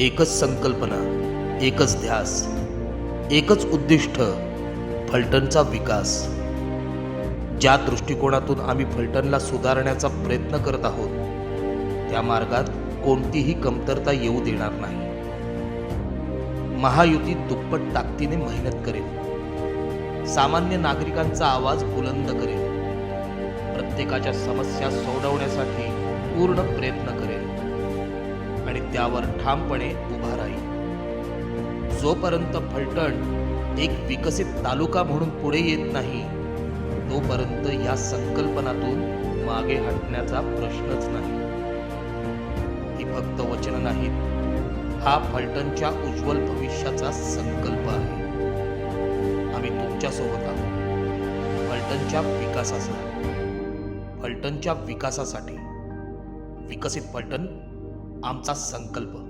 एकच संकल्पना एकच ध्यास एकच उद्दिष्ट फलटणचा विकास. ज्या दृष्टिकोनातून आम्ही फलटणला सुधारण्याचा प्रयत्न करत आहोत त्या मार्गात कोणतीही कमतरता येऊ देणार नाही. महायुती दुप्पट ताकदीने मेहनत करेल. सामान्य नागरिकांचा आवाज बुलंद करेल. प्रत्येकाच्या समस्या सोडवण्यासाठी पूर्ण प्रयत्न करेल. त्यावर ठामपणे उभा राहील. जोपर्यंत फलटण एक विकसित तालुका म्हणून पुढे येत नाही तोपर्यंत या संकल्पनातून मागे हटण्याचा प्रश्नच नाही. ही फक्त वचन नाहीत हा फलटणच्या उज्ज्वल भविष्याचा संकल्प आहे. आम्ही तुमच्यासोबत आहोत. फलटणच्या विकासासाठी फलटणच्या विकासासाठी. विकसित फलटण आमचा संकल्प.